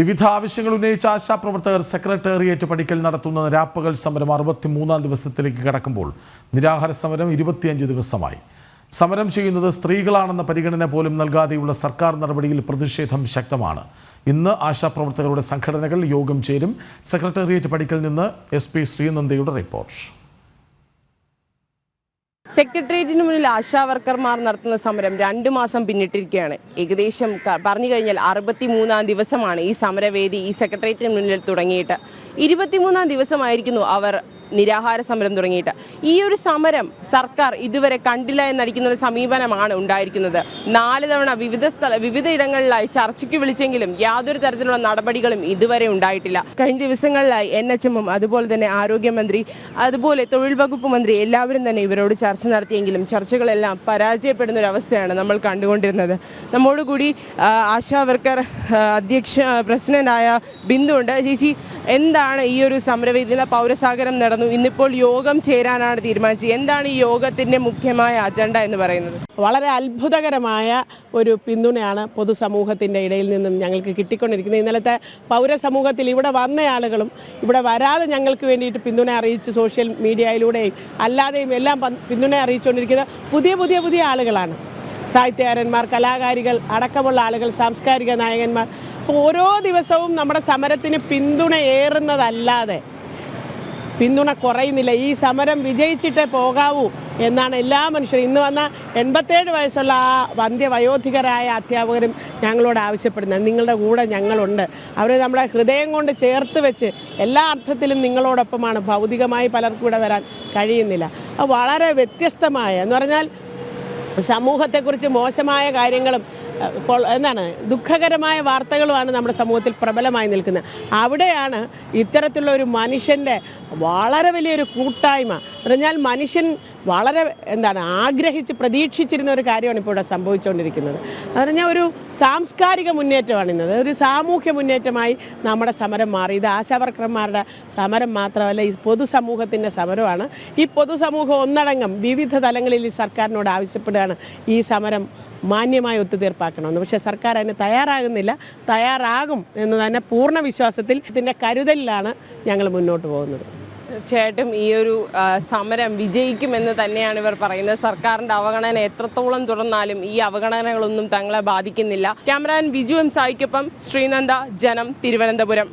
വിവിധ ആവശ്യങ്ങൾ ഉന്നയിച്ച ആശാപ്രവർത്തകർ സെക്രട്ടേറിയറ്റ് പഠിക്കൽ നടത്തുന്ന രാപ്പകൽ സമരം അറുപത്തിമൂന്നാം ദിവസത്തിലേക്ക് കടക്കുമ്പോൾ നിരാഹാര സമരം ഇരുപത്തിയഞ്ച് ദിവസമായി. സമരം ചെയ്യുന്നത് സ്ത്രീകളാണെന്ന പരിഗണന പോലും നൽകാതെയുള്ള സർക്കാർ നടപടിയിൽ പ്രതിഷേധം ശക്തമാണ്. ഇന്ന് ആശാപ്രവർത്തകരുടെ സംഘടനകൾ യോഗം ചേരും. സെക്രട്ടേറിയറ്റ് പഠിക്കൽ നിന്ന് എസ് പി ശ്രീനന്ദയുടെ റിപ്പോർട്ട്. സെക്രട്ടേറിയറ്റിന് മുന്നിൽ ആശാ വർക്കർമാർ നടത്തുന്ന സമരം രണ്ടു മാസം പിന്നിട്ടിരിക്കുകയാണ്. ഏകദേശം പറഞ്ഞു കഴിഞ്ഞാൽ അറുപത്തി മൂന്നാം ദിവസമാണ് ഈ സമരവേദി ഈ സെക്രട്ടേറിയറ്റിന് മുന്നിൽ തുടങ്ങിയിട്ട്. ഇരുപത്തിമൂന്നാം ദിവസമായിരിക്കുന്നു അവർ നിരാഹാര സമരം തുടങ്ങിയിട്ട്. ഈ ഒരു സമരം സർക്കാർ ഇതുവരെ കണ്ടില്ല എന്നടിക്കുന്ന ഒരു സമീപനമാണ് ഉണ്ടായിരിക്കുന്നത്. നാല് തവണ വിവിധ സ്ഥല വിവിധ ഇടങ്ങളിലായി ചർച്ചയ്ക്ക് വിളിച്ചെങ്കിലും യാതൊരു തരത്തിലുള്ള നടപടികളും ഇതുവരെ ഉണ്ടായിട്ടില്ല. കഴിഞ്ഞ ദിവസങ്ങളിലായി എൻ എച്ച് എമ്മും അതുപോലെ തന്നെ ആരോഗ്യമന്ത്രി അതുപോലെ തൊഴിൽ വകുപ്പ് മന്ത്രി എല്ലാവരും തന്നെ ഇവരോട് ചർച്ച നടത്തിയെങ്കിലും ചർച്ചകളെല്ലാം പരാജയപ്പെടുന്ന ഒരു അവസ്ഥയാണ് നമ്മൾ കണ്ടുകൊണ്ടിരുന്നത്. നമ്മോടുകൂടി ആശാവർക്കർ ആശാ വർക്കർ അധ്യക്ഷ പ്രസിഡന്റായ ബിന്ദുണ്ട് ചേച്ചി എന്താണ് ഈ ഒരു സമരവേദിയിലെ പൗരസാഗരം നടന്നു? ഇന്നിപ്പോൾ യോഗം ചേരാനാണ് തീരുമാനിച്ചത്. എന്താണ് ഈ യോഗത്തിന്റെ മുഖ്യമായ അജണ്ട എന്ന് പറയുന്നത്? വളരെ അത്ഭുതകരമായ ഒരു പിന്തുണയാണ് പൊതുസമൂഹത്തിന്റെ ഇടയിൽ നിന്നും ഞങ്ങൾക്ക് കിട്ടിക്കൊണ്ടിരിക്കുന്നത്. ഇന്നലത്തെ പൗരസമൂഹത്തിൽ ഇവിടെ വന്ന ആളുകളും ഇവിടെ വരാതെ ഞങ്ങൾക്ക് വേണ്ടിയിട്ട് പിന്തുണ അറിയിച്ച് സോഷ്യൽ മീഡിയയിലൂടെയും അല്ലാതെയും എല്ലാം പിന്തുണ അറിയിച്ചുകൊണ്ടിരിക്കുന്ന പുതിയ പുതിയ പുതിയ ആളുകളാണ്. സാഹിത്യകാരന്മാർ കലാകാരികൾ അടക്കമുള്ള ആളുകൾ സാംസ്കാരിക നായകന്മാർ ഓരോ ദിവസവും നമ്മുടെ സമരത്തിന് പിന്തുണ ഏറുന്നതല്ലാതെ പിന്തുണ കുറയുന്നില്ല. ഈ സമരം വിജയിച്ചിട്ടേ പോകാവൂ എന്നാണ് എല്ലാ മനുഷ്യരും. ഇന്ന് വന്ന എൺപത്തേഴ് വയസ്സുള്ള ആ വന്ധ്യവയോധികരായ അധ്യാപകരും ഞങ്ങളോട് ആവശ്യപ്പെടുന്നത്. നിങ്ങളുടെ കൂടെ ഞങ്ങളുണ്ട്. അവരെ നമ്മുടെ ഹൃദയം കൊണ്ട് ചേർത്ത് വെച്ച് എല്ലാ അർത്ഥത്തിലും നിങ്ങളോടൊപ്പമാണ്. ഭൗതികമായി പലർക്കും ഇവിടെ വരാൻ കഴിയുന്നില്ല. വളരെ വ്യത്യസ്തമായ എന്ന് പറഞ്ഞാൽ സമൂഹത്തെക്കുറിച്ച് മോശമായ കാര്യങ്ങളും എന്താണ് ദുഃഖകരമായ വാർത്തകളുമാണ് നമ്മുടെ സമൂഹത്തിൽ പ്രബലമായി നിൽക്കുന്നത്. അവിടെയാണ് ഇത്തരത്തിലുള്ള ഒരു മനുഷ്യന്റെ വളരെ വലിയൊരു കൂട്ടായ്മ. പറഞ്ഞാൽ മനുഷ്യൻ വളരെ എന്താണ് ആഗ്രഹിച്ച് പ്രതീക്ഷിച്ചിരുന്ന ഒരു കാര്യമാണ് ഇപ്പോൾ ഇവിടെ സംഭവിച്ചുകൊണ്ടിരിക്കുന്നത്. അത് പറഞ്ഞാൽ ഒരു സാംസ്കാരിക മുന്നേറ്റമാണ് ഇന്നത്. ഒരു സാമൂഹ്യ മുന്നേറ്റമായി നമ്മുടെ സമരം മാറി. ഇത് ആശാവർക്കർമാരുടെ സമരം മാത്രമല്ല ഈ പൊതുസമൂഹത്തിന്റെ സമരമാണ്. ഈ പൊതുസമൂഹം ഒന്നടങ്കം വിവിധ തലങ്ങളിൽ ഈ സർക്കാരിനോട് ആവശ്യപ്പെടുകയാണ് ഈ സമരം മാന്യമായി ഒത്തുതീർപ്പാക്കണമെന്ന്. പക്ഷേ സർക്കാർ അതിന് തയ്യാറാകുന്നില്ല. തയ്യാറാകും എന്ന് തന്നെ പൂർണ വിശ്വാസത്തിൽ ഇതിന്റെ കരുതലിലാണ് ഞങ്ങൾ മുന്നോട്ട് പോകുന്നത്. തീർച്ചയായിട്ടും ഈ ഒരു സമരം വിജയിക്കുമെന്ന് തന്നെയാണ് ഇവർ പറയുന്നത്. സർക്കാരിന്റെ അവഗണന എത്രത്തോളം തുടർന്നാലും ഈ അവഗണനകളൊന്നും തങ്ങളെ ബാധിക്കുന്നില്ല. ക്യാമറാൻ ബിജു എം സായിക്കൊപ്പം ശ്രീനന്ദ ജനം തിരുവനന്തപുരം.